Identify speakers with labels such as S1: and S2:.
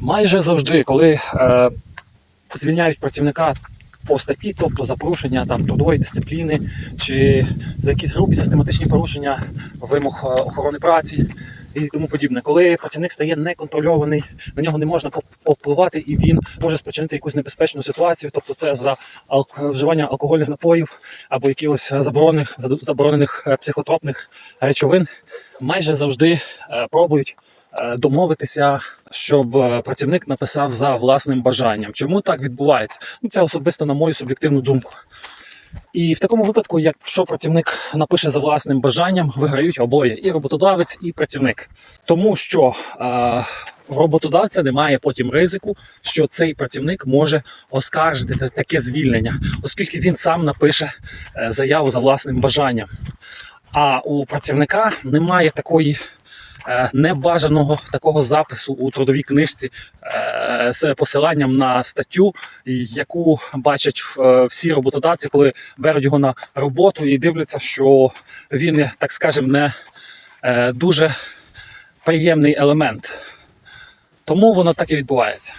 S1: майже завжди, коли е, звільняють працівника по статті, тобто за порушення там трудової дисципліни чи за якісь грубі систематичні порушення вимог е, охорони праці і тому подібне, коли працівник стає неконтрольований, на нього не можна повпливати, і він може спричинити якусь небезпечну ситуацію, тобто це за вживання алкогольних напоїв або якихось заборонених заборонених е, психотропних речовин, майже завжди е, пробують е, домовитися, щоб е, працівник написав за власним бажанням. Чому так відбувається? Ну це особисто на мою суб'єктивну думку. І в такому випадку, якщо працівник напише за власним бажанням, виграють обоє і роботодавець, і працівник, тому що е, роботодавця немає потім ризику, що цей працівник може оскаржити таке звільнення, оскільки він сам напише заяву за власним бажанням. А у працівника немає такої е, небажаного такого запису у трудовій книжці е, з посиланням на статтю, яку бачать е, всі роботодавці, коли беруть його на роботу і дивляться, що він, так скажемо, не дуже приємний елемент. Тому воно так і відбувається.